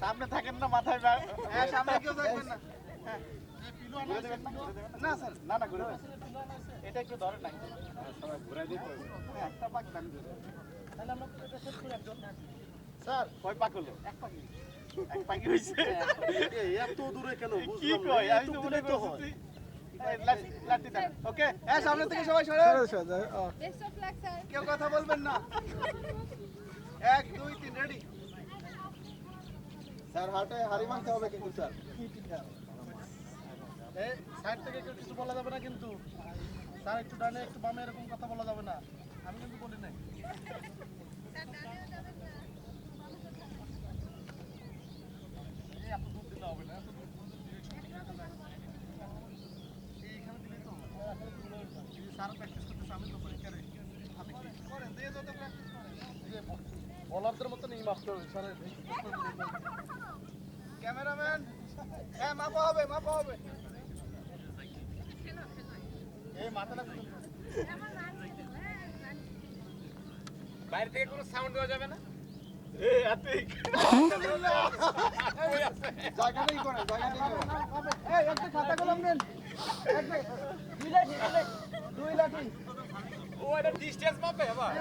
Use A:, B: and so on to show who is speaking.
A: সামনে থাকেন না মাথায়
B: হ্যাঁ সামনে কেউ থাকবেন না। হ্যাঁ স্যার।
A: না না ঘুরে এটা একটু ধরে নাই। সবাই দিতে একটা পাক দান। স্যার কয় পাক হলো? এক পাকি এক পাকি হইছে
C: এত দূরে কেন? বুঝলাম
A: তো ওকে
B: হ্যাঁ। সামনে থেকে সবাই সরে।
D: বেস্ট অফ লাক স্যার
B: কেউ কথা বলবেন না। এক দুই তিন রেডি
C: স্যার হাটে হাড়ি মানতে হবে কিন্তু স্যার
E: এই সাইড থেকে কেউ কিছু বলা যাবে না কিন্তু স্যার একটু ডানে একটু বামে এরকম কথা বলা যাবে না আমি কিন্তু বলি নাই এত দূর দিলে হবে না এত দূর দূর direction ঠিক আছে যায়। এইখানে দিলেই তো হবে। এই যে স্যার প্র্যাকটিস করতেছে আমি তো পরীক্ষারে
B: করেন দিয়ে যত প্র্যাকটিস করেন
E: বলারদের মতো নেই মাফ স্যারের
B: ক্যামেরাম্যান। হ্যাঁ মাপা হবে মাপা হবে।
F: বাইরে থেকে কোনো সাউন্ড দেওয়া যাবে না? ডিস্টেন্স মাপে আবার।